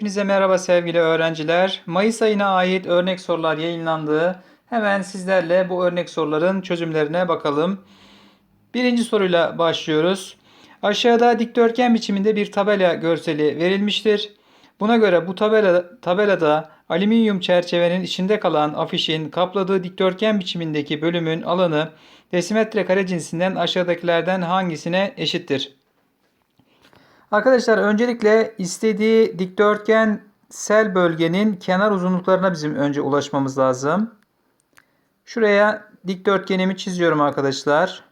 Hepinize merhaba sevgili öğrenciler. Mayıs ayına ait örnek sorular yayınlandı. Hemen sizlerle bu örnek soruların çözümlerine bakalım. Birinci soruyla başlıyoruz. Aşağıda dikdörtgen biçiminde bir tabela görseli verilmiştir. Buna göre bu tabela, tabelada alüminyum çerçevenin içinde kalan afişin kapladığı dikdörtgen biçimindeki bölümün alanı desimetre kare cinsinden aşağıdakilerden hangisine eşittir? Arkadaşlar öncelikle istediği dikdörtgensel bölgenin kenar uzunluklarına bizim önce ulaşmamız lazım. Şuraya dikdörtgenimi çiziyorum arkadaşlar.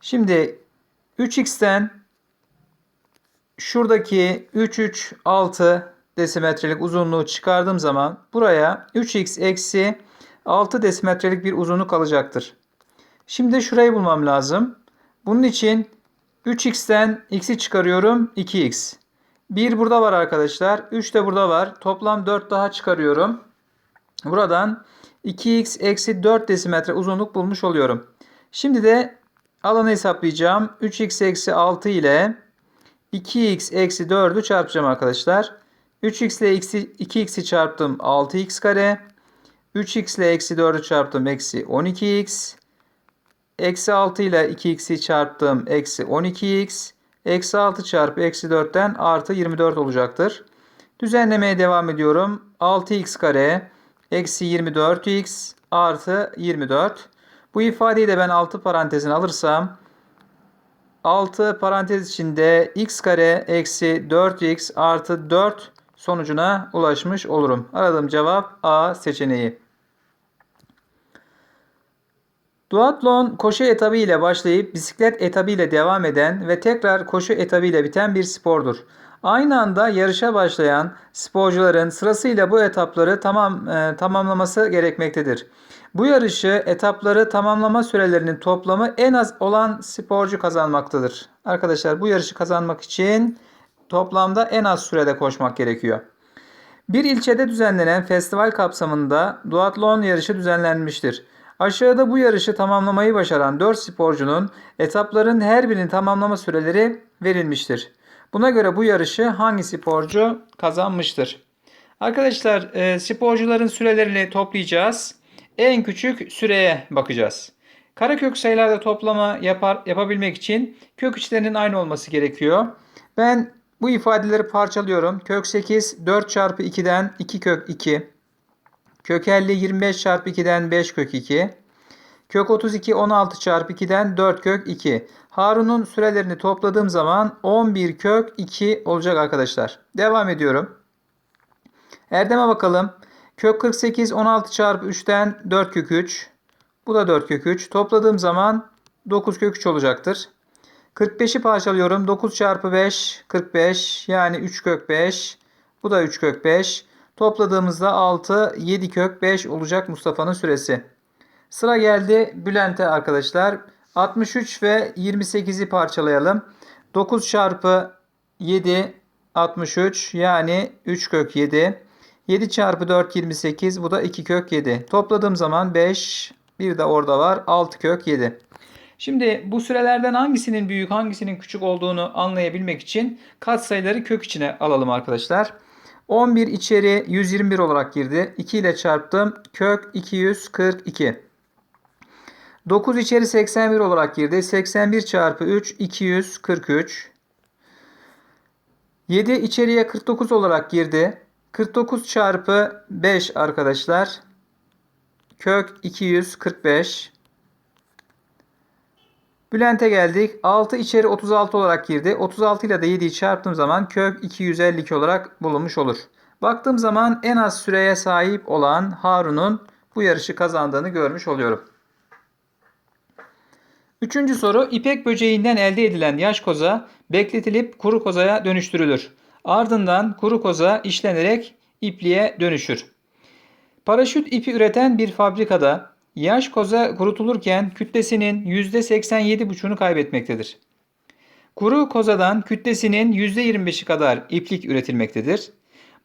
Şimdi 3x'ten şuradaki 3 3 6 desimetrelik uzunluğu çıkardığım zaman buraya 3x eksi 6 desimetrelik bir uzunluk alacaktır. Şimdi şurayı bulmam lazım. Bunun için 3x'ten x'i çıkarıyorum 2x. 1 burada var arkadaşlar. 3 de burada var. Toplam 4 daha çıkarıyorum. Buradan 2x eksi 4 desimetre uzunluk bulmuş oluyorum. Şimdi de alanı hesaplayacağım. 3x eksi 6 ile 2x eksi 4'ü çarpacağım arkadaşlar. 3x ile 2x'i çarptım 6x kare. 3x ile eksi 4'ü çarptım eksi 12x. Eksi 6 ile 2x'i çarptım. Eksi 12x. Eksi 6 çarpı eksi 4'ten artı 24 olacaktır. Düzenlemeye devam ediyorum. 6x kare eksi 24x artı 24. Bu ifadeyi de ben 6 parantezine alırsam 6 parantez içinde x kare eksi 4x artı 4 sonucuna ulaşmış olurum. Aradığım cevap A seçeneği. Duatlon koşu etabı ile başlayıp bisiklet etabı ile devam eden ve tekrar koşu etabı ile biten bir spordur. Aynı anda yarışa başlayan sporcuların sırasıyla bu etapları tamam e, tamamlaması gerekmektedir. Bu yarışı etapları tamamlama sürelerinin toplamı en az olan sporcu kazanmaktadır. Arkadaşlar bu yarışı kazanmak için toplamda en az sürede koşmak gerekiyor. Bir ilçede düzenlenen festival kapsamında duatlon yarışı düzenlenmiştir. Aşağıda bu yarışı tamamlamayı başaran 4 sporcunun etapların her birinin tamamlama süreleri verilmiştir. Buna göre bu yarışı hangi sporcu kazanmıştır? Arkadaşlar e, sporcuların sürelerini toplayacağız. En küçük süreye bakacağız. Karekök sayılarda toplama yapar, yapabilmek için kök içlerinin aynı olması gerekiyor. Ben bu ifadeleri parçalıyorum. Kök 8 4 çarpı 2'den 2 kök 2. Kök 50 25 çarpı 2'den 5 kök 2. Kök 32 16 çarpı 2'den 4 kök 2. Harun'un sürelerini topladığım zaman 11 kök 2 olacak arkadaşlar. Devam ediyorum. Erdem'e bakalım. Kök 48 16 çarpı 3'ten 4 kök 3. Bu da 4 kök 3. Topladığım zaman 9 kök 3 olacaktır. 45'i parçalıyorum. 9 çarpı 5 45 yani 3 kök 5. Bu da 3 kök 5. Topladığımızda 6 7 kök 5 olacak Mustafa'nın süresi. Sıra geldi Bülent'e arkadaşlar. 63 ve 28'i parçalayalım. 9 çarpı 7 63 yani 3 kök 7. 7 çarpı 4 28 bu da 2 kök 7. Topladığım zaman 5 bir de orada var 6 kök 7. Şimdi bu sürelerden hangisinin büyük hangisinin küçük olduğunu anlayabilmek için katsayıları kök içine alalım arkadaşlar. 11 içeri 121 olarak girdi. 2 ile çarptım. Kök 242. 9 içeri 81 olarak girdi. 81 çarpı 3 243. 7 içeriye 49 olarak girdi. 49 çarpı 5 arkadaşlar. Kök 245. Bülent'e geldik. 6 içeri 36 olarak girdi. 36 ile de 7'yi çarptığım zaman kök 252 olarak bulunmuş olur. Baktığım zaman en az süreye sahip olan Harun'un bu yarışı kazandığını görmüş oluyorum. Üçüncü soru ipek böceğinden elde edilen yaş koza bekletilip kuru kozaya dönüştürülür. Ardından kuru koza işlenerek ipliğe dönüşür. Paraşüt ipi üreten bir fabrikada yaş koza kurutulurken kütlesinin %87,5'unu kaybetmektedir. Kuru kozadan kütlesinin %25'i kadar iplik üretilmektedir.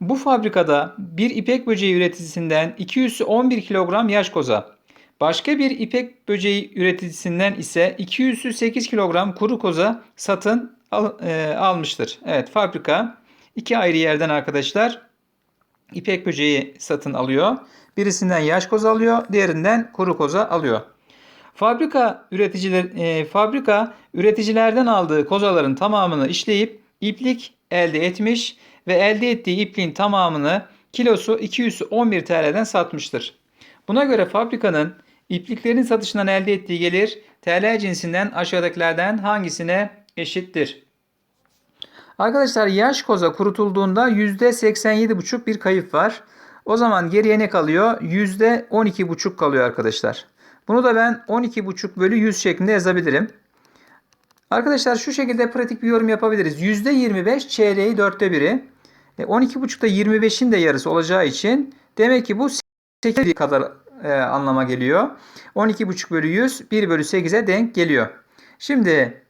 Bu fabrikada bir ipek böceği üreticisinden 211 kilogram yaş koza, başka bir ipek böceği üreticisinden ise 208 kilogram kuru koza satın al, e, almıştır. Evet fabrika iki ayrı yerden arkadaşlar ipek böceği satın alıyor. Birisinden yaş koza alıyor, diğerinden kuru koza alıyor. Fabrika üreticiler e, fabrika üreticilerden aldığı kozaların tamamını işleyip iplik elde etmiş ve elde ettiği ipliğin tamamını kilosu 211 TL'den satmıştır. Buna göre fabrikanın ipliklerin satışından elde ettiği gelir TL cinsinden aşağıdakilerden hangisine eşittir? Arkadaşlar yaş koza kurutulduğunda %87,5 bir kayıp var. O zaman geriye ne kalıyor? %12,5 kalıyor arkadaşlar. Bunu da ben 12,5 bölü 100 şeklinde yazabilirim. Arkadaşlar şu şekilde pratik bir yorum yapabiliriz. %25 çeyreği dörtte biri. E, 12,5 da 25'in de yarısı olacağı için demek ki bu 8 kadar e, anlama geliyor. 12,5 bölü 100 1 bölü 8'e denk geliyor. Şimdi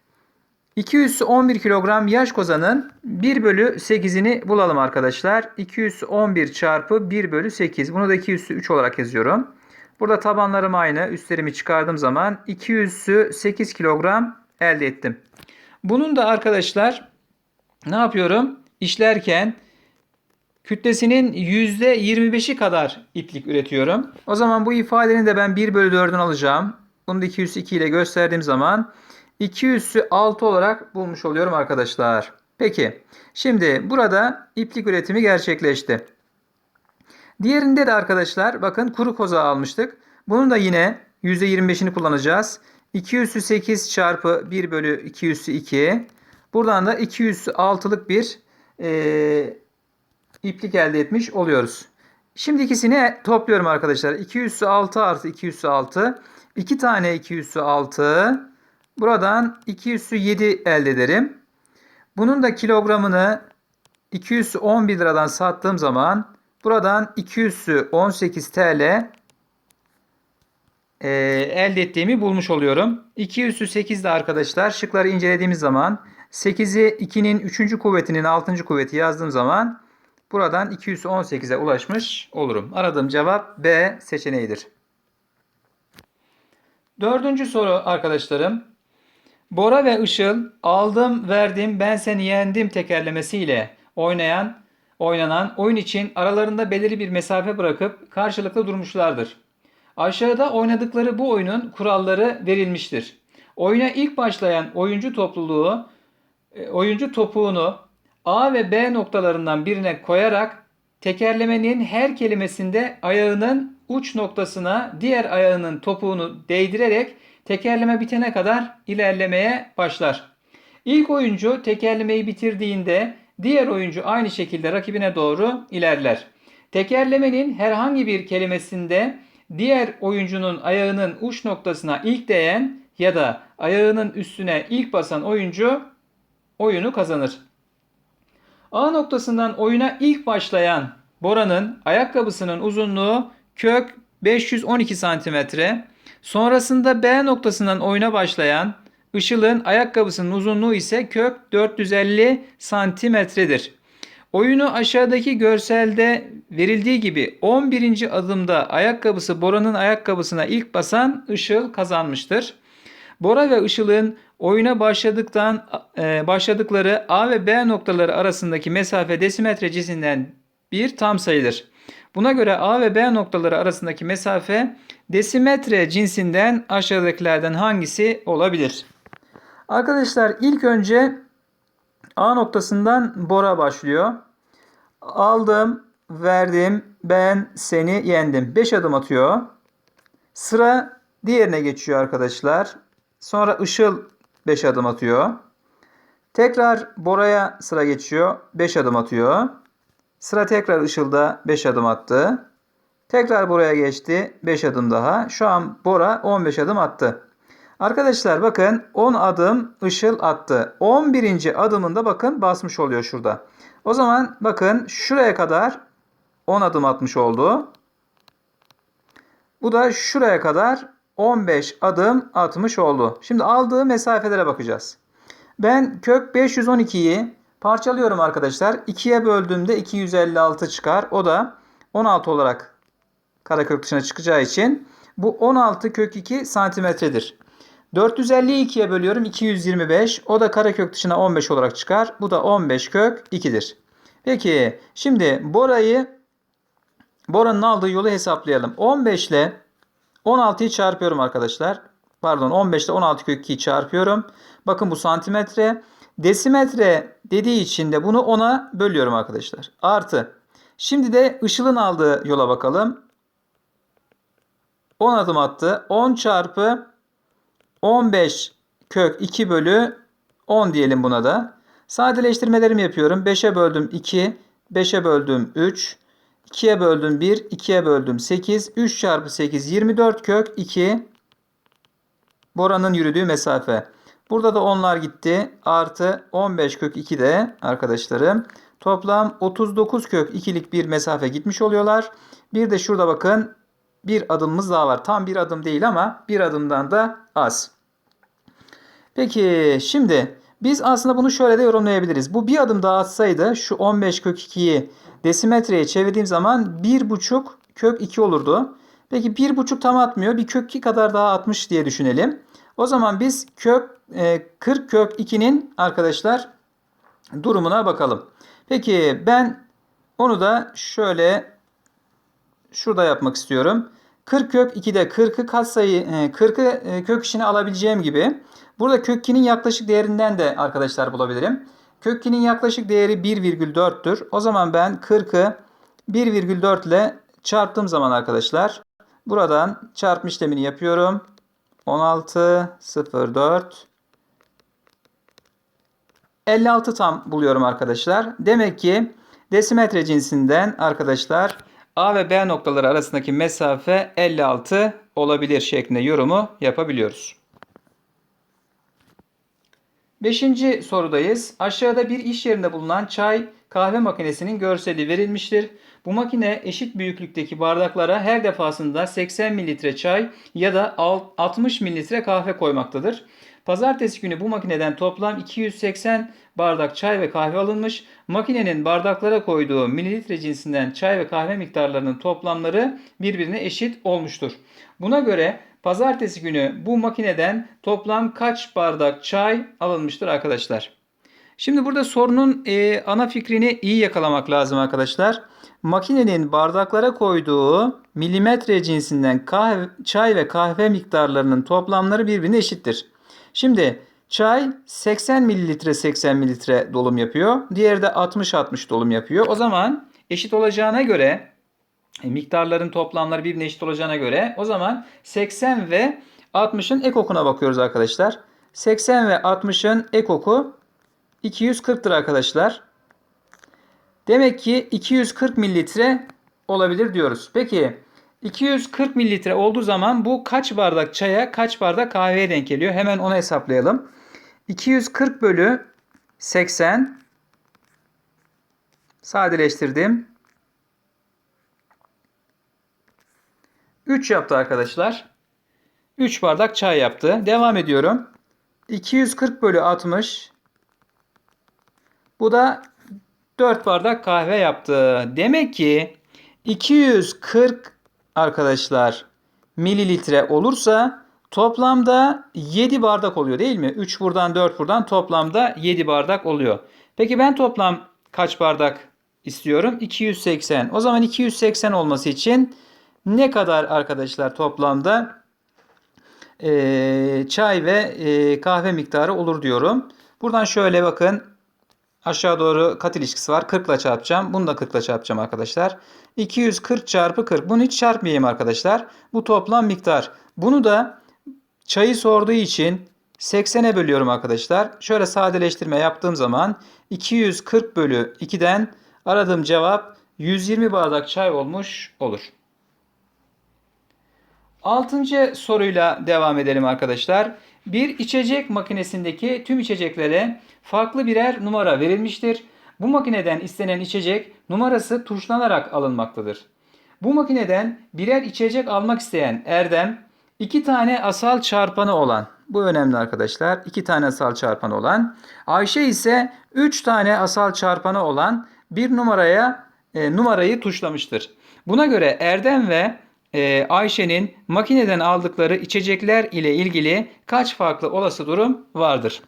211 kilogram yaş kozanın 1 bölü 8'ini bulalım arkadaşlar. 211 çarpı 1 bölü 8. Bunu da 203 olarak yazıyorum. Burada tabanlarım aynı. Üstlerimi çıkardığım zaman 208 kilogram elde ettim. Bunun da arkadaşlar ne yapıyorum? İşlerken kütlesinin %25'i kadar iplik üretiyorum. O zaman bu ifadenin de ben 1 bölü 4'ünü alacağım. Bunu da 202 ile gösterdiğim zaman 200'ü 6 olarak bulmuş oluyorum arkadaşlar. Peki şimdi burada iplik üretimi gerçekleşti. Diğerinde de arkadaşlar bakın kuru koza almıştık. Bunun da yine %25'ini kullanacağız. 200'ü 8 çarpı 1 bölü 200'ü 2. Buradan da 200'ü 6'lık bir e, iplik elde etmiş oluyoruz. Şimdi ikisini topluyorum arkadaşlar. 200'ü 6 artı 200'ü 6. 2 tane 200'ü 6. Buradan 200'ü 7 elde ederim. Bunun da kilogramını 211 liradan sattığım zaman buradan 200'ü 18 TL e, elde ettiğimi bulmuş oluyorum. 200'ü 8 de arkadaşlar şıkları incelediğimiz zaman 8'i 2'nin 3. kuvvetinin 6. kuvveti yazdığım zaman buradan 218'e ulaşmış olurum. Aradığım cevap B seçeneğidir. Dördüncü soru arkadaşlarım. Bora ve Işıl aldım verdim ben seni yendim tekerlemesiyle oynayan oynanan oyun için aralarında belirli bir mesafe bırakıp karşılıklı durmuşlardır. Aşağıda oynadıkları bu oyunun kuralları verilmiştir. Oyuna ilk başlayan oyuncu topluluğu e, oyuncu topuğunu A ve B noktalarından birine koyarak tekerlemenin her kelimesinde ayağının uç noktasına diğer ayağının topuğunu değdirerek tekerleme bitene kadar ilerlemeye başlar. İlk oyuncu tekerlemeyi bitirdiğinde diğer oyuncu aynı şekilde rakibine doğru ilerler. Tekerlemenin herhangi bir kelimesinde diğer oyuncunun ayağının uç noktasına ilk değen ya da ayağının üstüne ilk basan oyuncu oyunu kazanır. A noktasından oyuna ilk başlayan Bora'nın ayakkabısının uzunluğu kök 512 santimetre. Sonrasında B noktasından oyuna başlayan Işıl'ın ayakkabısının uzunluğu ise kök 450 santimetredir. Oyunu aşağıdaki görselde verildiği gibi 11. adımda ayakkabısı Bora'nın ayakkabısına ilk basan Işıl kazanmıştır. Bora ve Işıl'ın oyuna başladıktan e, başladıkları A ve B noktaları arasındaki mesafe desimetre cinsinden bir tam sayıdır. Buna göre A ve B noktaları arasındaki mesafe desimetre cinsinden aşağıdakilerden hangisi olabilir? Arkadaşlar ilk önce A noktasından Bora başlıyor. Aldım, verdim, ben seni yendim. 5 adım atıyor. Sıra diğerine geçiyor arkadaşlar. Sonra Işıl 5 adım atıyor. Tekrar Bora'ya sıra geçiyor. 5 adım atıyor. Sıra tekrar Işıl'da 5 adım attı. Tekrar buraya geçti. 5 adım daha. Şu an Bora 15 adım attı. Arkadaşlar bakın 10 adım Işıl attı. 11. adımında bakın basmış oluyor şurada. O zaman bakın şuraya kadar 10 adım atmış oldu. Bu da şuraya kadar 15 adım atmış oldu. Şimdi aldığı mesafelere bakacağız. Ben kök 512'yi parçalıyorum arkadaşlar. 2'ye böldüğümde 256 çıkar. O da 16 olarak karekök dışına çıkacağı için bu 16 kök 2 santimetredir. 450'yi 2'ye bölüyorum 225. O da karekök dışına 15 olarak çıkar. Bu da 15 kök 2'dir. Peki şimdi Bora'yı Bora'nın aldığı yolu hesaplayalım. 15 ile 16'yı çarpıyorum arkadaşlar. Pardon 15 ile 16 kök 2'yi çarpıyorum. Bakın bu santimetre. Desimetre dediği için de bunu 10'a bölüyorum arkadaşlar. Artı. Şimdi de Işıl'ın aldığı yola bakalım. 10 adım attı. 10 çarpı 15 kök 2 bölü 10 diyelim buna da. Sadeleştirmelerimi yapıyorum. 5'e böldüm 2, 5'e böldüm 3, 2'ye böldüm 1, 2'ye böldüm 8, 3 çarpı 8 24 kök 2 Bora'nın yürüdüğü mesafe. Burada da onlar gitti. Artı 15 kök 2 de arkadaşlarım. Toplam 39 kök 2'lik bir mesafe gitmiş oluyorlar. Bir de şurada bakın bir adımımız daha var. Tam bir adım değil ama bir adımdan da az. Peki şimdi biz aslında bunu şöyle de yorumlayabiliriz. Bu bir adım daha atsaydı şu 15 kök 2'yi desimetreye çevirdiğim zaman 1,5 kök 2 olurdu. Peki 1,5 tam atmıyor. Bir kök 2 kadar daha atmış diye düşünelim. O zaman biz kök e, 40 kök 2'nin arkadaşlar durumuna bakalım. Peki ben onu da şöyle şurada yapmak istiyorum. 40 kök 2'de 40'ı katsayı 40'ı kök içine alabileceğim gibi burada kök 2'nin yaklaşık değerinden de arkadaşlar bulabilirim. Kök 2'nin yaklaşık değeri 1,4'tür. O zaman ben 40'ı 1,4 ile çarptığım zaman arkadaşlar buradan çarpma işlemini yapıyorum. 16 04 56 tam buluyorum arkadaşlar. Demek ki desimetre cinsinden arkadaşlar A ve B noktaları arasındaki mesafe 56 olabilir şeklinde yorumu yapabiliyoruz. Beşinci sorudayız. Aşağıda bir iş yerinde bulunan çay kahve makinesinin görseli verilmiştir. Bu makine eşit büyüklükteki bardaklara her defasında 80 mililitre çay ya da 60 mililitre kahve koymaktadır. Pazartesi günü bu makineden toplam 280 bardak çay ve kahve alınmış. Makinenin bardaklara koyduğu mililitre cinsinden çay ve kahve miktarlarının toplamları birbirine eşit olmuştur. Buna göre pazartesi günü bu makineden toplam kaç bardak çay alınmıştır arkadaşlar? Şimdi burada sorunun ana fikrini iyi yakalamak lazım arkadaşlar. Makinenin bardaklara koyduğu milimetre cinsinden kahve, çay ve kahve miktarlarının toplamları birbirine eşittir. Şimdi çay 80 mililitre 80 mililitre dolum yapıyor. Diğeri de 60-60 dolum yapıyor. O zaman eşit olacağına göre e, miktarların toplamları birbirine eşit olacağına göre o zaman 80 ve 60'ın ekokuna bakıyoruz arkadaşlar. 80 ve 60'ın ekoku 240'tır arkadaşlar. Demek ki 240 mililitre olabilir diyoruz. Peki 240 mililitre olduğu zaman bu kaç bardak çaya kaç bardak kahveye denk geliyor? Hemen onu hesaplayalım. 240 bölü 80 sadeleştirdim. 3 yaptı arkadaşlar. 3 bardak çay yaptı. Devam ediyorum. 240 bölü 60 bu da 4 bardak kahve yaptı. Demek ki 240 arkadaşlar mililitre olursa toplamda 7 bardak oluyor değil mi? 3 buradan 4 buradan toplamda 7 bardak oluyor. Peki ben toplam kaç bardak istiyorum? 280. O zaman 280 olması için ne kadar arkadaşlar toplamda e, çay ve e, kahve miktarı olur diyorum. Buradan şöyle bakın Aşağı doğru kat ilişkisi var. 40 ile çarpacağım. Bunu da 40 ile çarpacağım arkadaşlar. 240 çarpı 40. Bunu hiç çarpmayayım arkadaşlar. Bu toplam miktar. Bunu da çayı sorduğu için 80'e bölüyorum arkadaşlar. Şöyle sadeleştirme yaptığım zaman 240 bölü 2'den aradığım cevap 120 bardak çay olmuş olur. Altıncı soruyla devam edelim arkadaşlar. Bir içecek makinesindeki tüm içeceklere farklı birer numara verilmiştir. Bu makineden istenen içecek numarası tuşlanarak alınmaktadır. Bu makineden birer içecek almak isteyen Erdem iki tane asal çarpanı olan bu önemli arkadaşlar. iki tane asal çarpanı olan Ayşe ise üç tane asal çarpanı olan bir numaraya e, numarayı tuşlamıştır. Buna göre Erdem ve e, Ayşe'nin makineden aldıkları içecekler ile ilgili kaç farklı olası durum vardır?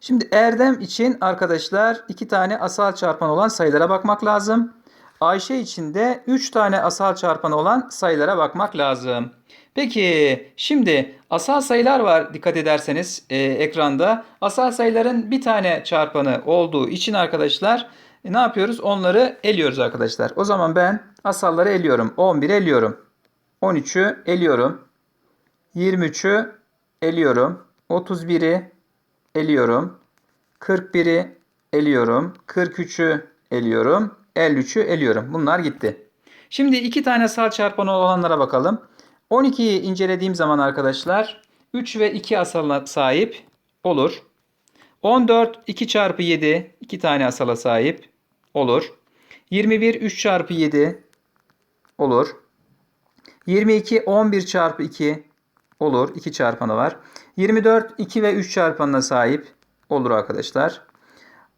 Şimdi Erdem için arkadaşlar iki tane asal çarpan olan sayılara bakmak lazım. Ayşe için de 3 tane asal çarpanı olan sayılara bakmak lazım. Peki şimdi asal sayılar var dikkat ederseniz e, ekranda. Asal sayıların bir tane çarpanı olduğu için arkadaşlar e, ne yapıyoruz? Onları eliyoruz arkadaşlar. O zaman ben asalları eliyorum. 11 eliyorum. 13'ü eliyorum. 23'ü eliyorum. 31'i eliyorum. 41'i eliyorum. 43'ü eliyorum. 53'ü eliyorum. Bunlar gitti. Şimdi iki tane asal çarpanı olanlara bakalım. 12'yi incelediğim zaman arkadaşlar 3 ve 2 asala sahip olur. 14 2 çarpı 7 2 tane asala sahip olur. 21 3 çarpı 7 olur. 22 11 çarpı 2 olur. 2 çarpanı var. 24 2 ve 3 çarpanına sahip olur arkadaşlar.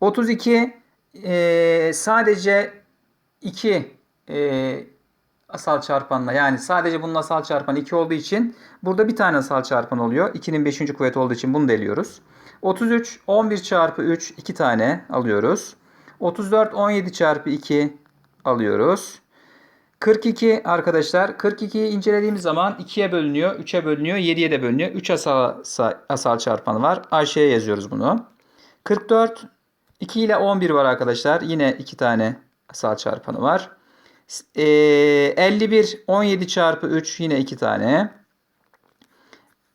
32 eee, sadece 2 eee, asal çarpanla yani sadece bunun asal çarpanı 2 olduğu için burada bir tane asal çarpan oluyor. 2'nin 5. kuvveti olduğu için bunu da eliyoruz. 33 11 çarpı 3 2 tane alıyoruz. 34 17 çarpı 2 alıyoruz. 42 arkadaşlar 42'yi incelediğimiz zaman 2'ye bölünüyor, 3'e bölünüyor, 7'ye de bölünüyor. 3 asal, asal çarpanı var. Ayşe'ye yazıyoruz bunu. 44 2 ile 11 var arkadaşlar. Yine 2 tane asal çarpanı var. Ee, 51 17 çarpı 3 yine 2 tane.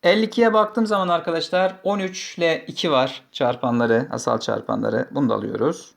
52'ye baktığım zaman arkadaşlar 13 ile 2 var çarpanları, asal çarpanları. Bunu da alıyoruz.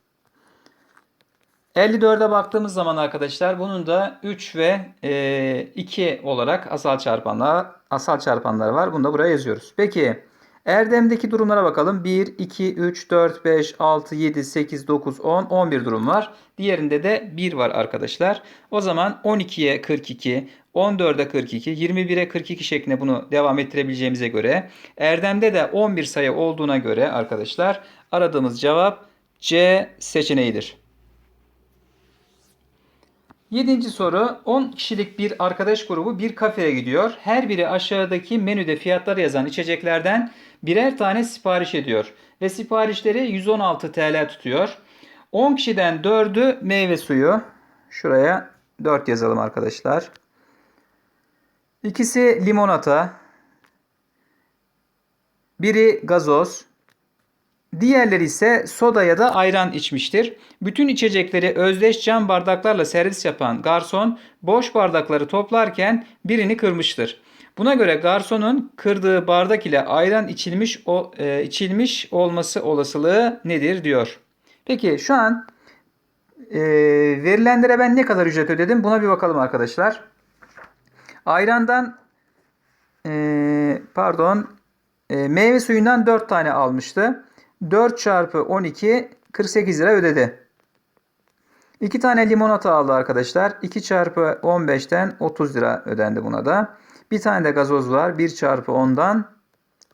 54'e baktığımız zaman arkadaşlar bunun da 3 ve e, 2 olarak asal çarpanlar asal çarpanları var. Bunu da buraya yazıyoruz. Peki Erdem'deki durumlara bakalım. 1, 2, 3, 4, 5, 6, 7, 8, 9, 10, 11 durum var. Diğerinde de 1 var arkadaşlar. O zaman 12'ye 42, 14'e 42, 21'e 42 şeklinde bunu devam ettirebileceğimize göre Erdem'de de 11 sayı olduğuna göre arkadaşlar aradığımız cevap C seçeneğidir. Yedinci soru 10 kişilik bir arkadaş grubu bir kafeye gidiyor. Her biri aşağıdaki menüde fiyatları yazan içeceklerden birer tane sipariş ediyor. Ve siparişleri 116 TL tutuyor. 10 kişiden 4'ü meyve suyu. Şuraya 4 yazalım arkadaşlar. İkisi limonata. Biri gazoz. Diğerleri ise soda ya da ayran içmiştir. Bütün içecekleri özdeş cam bardaklarla servis yapan garson boş bardakları toplarken birini kırmıştır. Buna göre garsonun kırdığı bardak ile ayran içilmiş o, e, içilmiş olması olasılığı nedir diyor. Peki şu an e, verilenlere ben ne kadar ücret ödedim buna bir bakalım arkadaşlar. Ayrandan e, pardon e, meyve suyundan 4 tane almıştı. 4 çarpı 12 48 lira ödedi. 2 tane limonata aldı arkadaşlar. 2 çarpı 15'ten 30 lira ödendi buna da. Bir tane de gazoz var. 1 çarpı 10'dan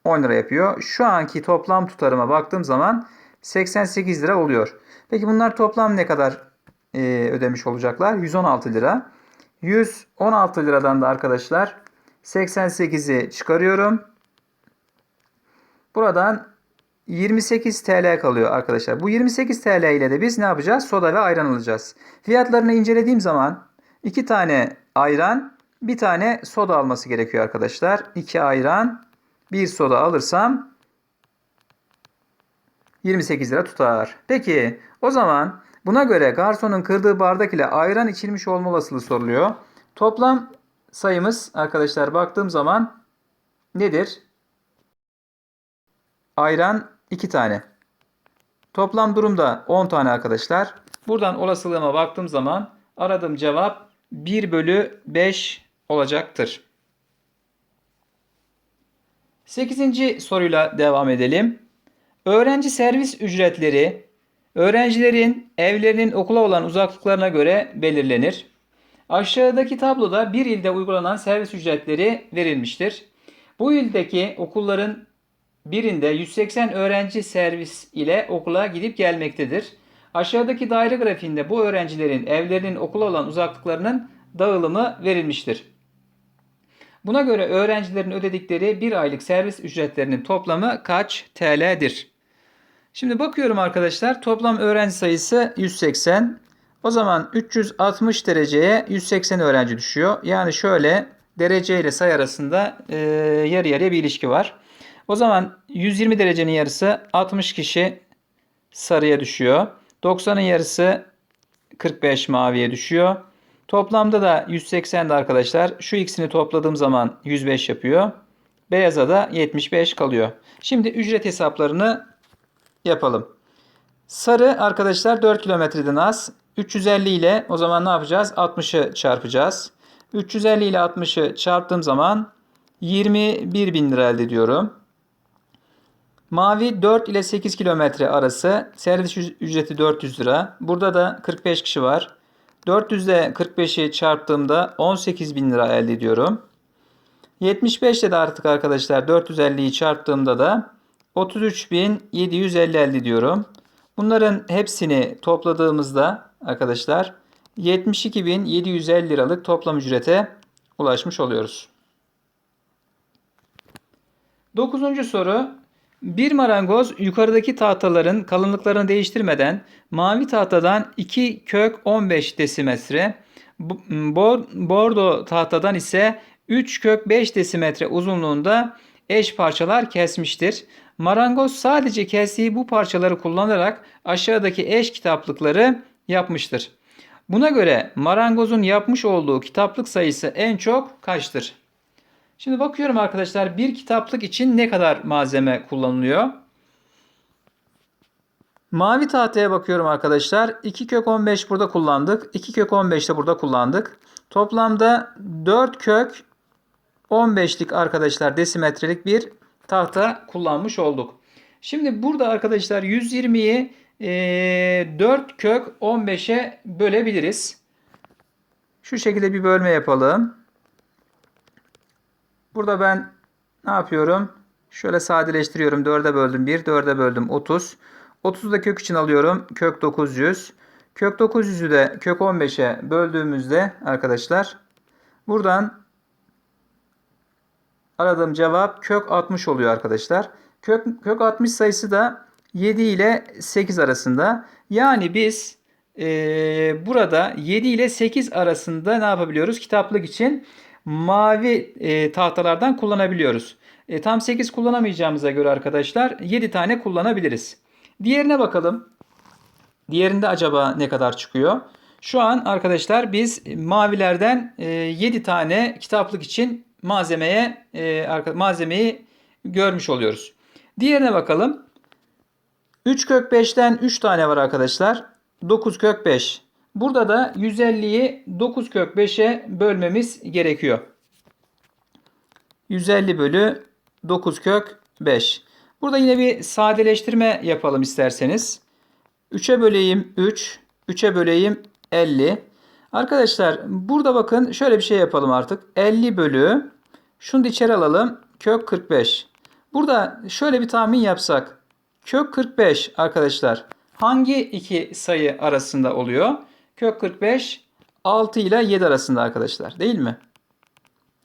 10 lira yapıyor. Şu anki toplam tutarıma baktığım zaman 88 lira oluyor. Peki bunlar toplam ne kadar e, ödemiş olacaklar? 116 lira. 116 liradan da arkadaşlar 88'i çıkarıyorum. Buradan 28 TL kalıyor arkadaşlar. Bu 28 TL ile de biz ne yapacağız? Soda ve ayran alacağız. Fiyatlarını incelediğim zaman 2 tane ayran, bir tane soda alması gerekiyor arkadaşlar. 2 ayran, 1 soda alırsam 28 lira tutar. Peki o zaman buna göre garsonun kırdığı bardak ile ayran içilmiş olma olasılığı soruluyor. Toplam sayımız arkadaşlar baktığım zaman nedir? Ayran 2 tane. Toplam durumda 10 tane arkadaşlar. Buradan olasılığıma baktığım zaman aradığım cevap 1 bölü 5 olacaktır. 8. soruyla devam edelim. Öğrenci servis ücretleri öğrencilerin evlerinin okula olan uzaklıklarına göre belirlenir. Aşağıdaki tabloda bir ilde uygulanan servis ücretleri verilmiştir. Bu ildeki okulların birinde 180 öğrenci servis ile okula gidip gelmektedir. Aşağıdaki daire grafiğinde bu öğrencilerin evlerinin okula olan uzaklıklarının dağılımı verilmiştir. Buna göre öğrencilerin ödedikleri bir aylık servis ücretlerinin toplamı kaç TL'dir? Şimdi bakıyorum arkadaşlar toplam öğrenci sayısı 180. O zaman 360 dereceye 180 öğrenci düşüyor. Yani şöyle derece ile sayı arasında e, yarı yarıya bir ilişki var. O zaman 120 derecenin yarısı 60 kişi sarıya düşüyor. 90'ın yarısı 45 maviye düşüyor. Toplamda da 180'de arkadaşlar şu ikisini topladığım zaman 105 yapıyor. Beyaza da 75 kalıyor. Şimdi ücret hesaplarını yapalım. Sarı arkadaşlar 4 kilometreden az. 350 ile o zaman ne yapacağız? 60'ı çarpacağız. 350 ile 60'ı çarptığım zaman 21 bin lira elde ediyorum. Mavi 4 ile 8 kilometre arası. Servis ücreti 400 lira. Burada da 45 kişi var. 400 ile 45'i çarptığımda 18 bin lira elde ediyorum. 75 ile de artık arkadaşlar 450'yi çarptığımda da 33.750 elde ediyorum. Bunların hepsini topladığımızda arkadaşlar 72.750 liralık toplam ücrete ulaşmış oluyoruz. Dokuzuncu soru. Bir marangoz yukarıdaki tahtaların kalınlıklarını değiştirmeden mavi tahtadan 2 kök 15 desimetre, bordo tahtadan ise 3 kök 5 desimetre uzunluğunda eş parçalar kesmiştir. Marangoz sadece kestiği bu parçaları kullanarak aşağıdaki eş kitaplıkları yapmıştır. Buna göre marangozun yapmış olduğu kitaplık sayısı en çok kaçtır? Şimdi bakıyorum arkadaşlar bir kitaplık için ne kadar malzeme kullanılıyor? Mavi tahtaya bakıyorum arkadaşlar. 2 kök 15 burada kullandık. 2 kök 15 de burada kullandık. Toplamda 4 kök 15'lik arkadaşlar desimetrelik bir tahta kullanmış olduk. Şimdi burada arkadaşlar 120'yi e, 4 kök 15'e bölebiliriz. Şu şekilde bir bölme yapalım. Burada ben ne yapıyorum? Şöyle sadeleştiriyorum. 4'e böldüm 1, 4'e böldüm 30. 30'u da kök için alıyorum. Kök 900. Kök 900'ü de kök 15'e böldüğümüzde arkadaşlar buradan aradığım cevap kök 60 oluyor arkadaşlar. Kök, kök 60 sayısı da 7 ile 8 arasında. Yani biz e, burada 7 ile 8 arasında ne yapabiliyoruz? Kitaplık için mavi e, tahtalardan kullanabiliyoruz. E, tam 8 kullanamayacağımıza göre arkadaşlar 7 tane kullanabiliriz. Diğerine bakalım. Diğerinde acaba ne kadar çıkıyor? Şu an arkadaşlar biz mavilerden e, 7 tane kitaplık için malzemeye e, malzemeyi görmüş oluyoruz. Diğerine bakalım. 3 kök 5'ten 3 tane var arkadaşlar. 9 kök 5. Burada da 150'yi 9 kök 5'e bölmemiz gerekiyor. 150 bölü 9 kök 5. Burada yine bir sadeleştirme yapalım isterseniz. 3'e böleyim 3. 3'e böleyim 50. Arkadaşlar burada bakın şöyle bir şey yapalım artık. 50 bölü şunu da içeri alalım. Kök 45. Burada şöyle bir tahmin yapsak. Kök 45 arkadaşlar hangi iki sayı arasında oluyor? Kök 45 6 ile 7 arasında arkadaşlar değil mi?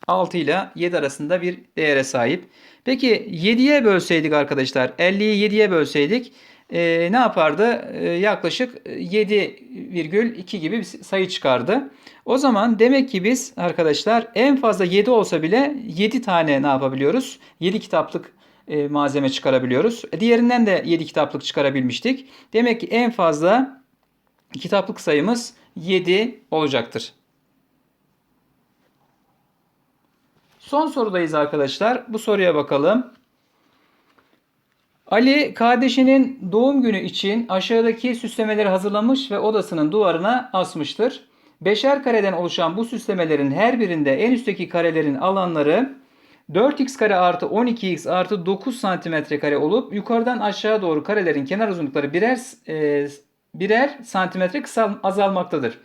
6 ile 7 arasında bir değere sahip. Peki 7'ye bölseydik arkadaşlar 50'yi 7'ye bölseydik e, ne yapardı? E, yaklaşık 7,2 gibi bir sayı çıkardı. O zaman demek ki biz arkadaşlar en fazla 7 olsa bile 7 tane ne yapabiliyoruz? 7 kitaplık e, malzeme çıkarabiliyoruz. E, diğerinden de 7 kitaplık çıkarabilmiştik. Demek ki en fazla kitaplık sayımız 7 olacaktır. Son sorudayız arkadaşlar. Bu soruya bakalım. Ali kardeşinin doğum günü için aşağıdaki süslemeleri hazırlamış ve odasının duvarına asmıştır. Beşer kareden oluşan bu süslemelerin her birinde en üstteki karelerin alanları 4x kare artı 12x artı 9 santimetre kare olup yukarıdan aşağı doğru karelerin kenar uzunlukları birer e, birer santimetre kısal azalmaktadır.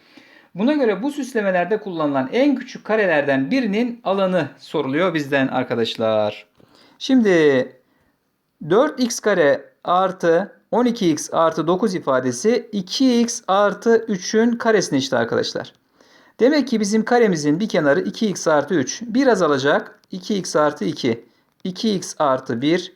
Buna göre bu süslemelerde kullanılan en küçük karelerden birinin alanı soruluyor bizden arkadaşlar. Şimdi 4x kare artı 12x artı 9 ifadesi 2x artı 3'ün karesine işte arkadaşlar. Demek ki bizim karemizin bir kenarı 2x artı 3. Bir azalacak. 2x artı 2. 2x artı 1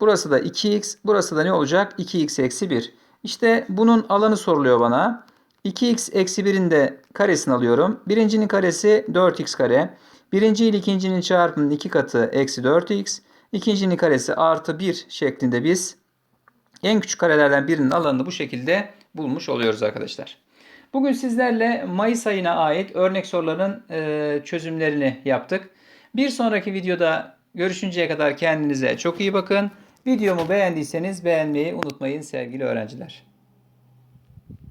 Burası da 2x. Burası da ne olacak? 2x eksi 1. İşte bunun alanı soruluyor bana. 2x eksi 1'in de karesini alıyorum. Birincinin karesi 4x kare. Birinci ile ikincinin çarpımının 2 katı eksi 4x. İkincinin karesi artı 1 şeklinde biz en küçük karelerden birinin alanını bu şekilde bulmuş oluyoruz arkadaşlar. Bugün sizlerle Mayıs ayına ait örnek soruların e, çözümlerini yaptık. Bir sonraki videoda görüşünceye kadar kendinize çok iyi bakın. Videomu beğendiyseniz beğenmeyi unutmayın sevgili öğrenciler.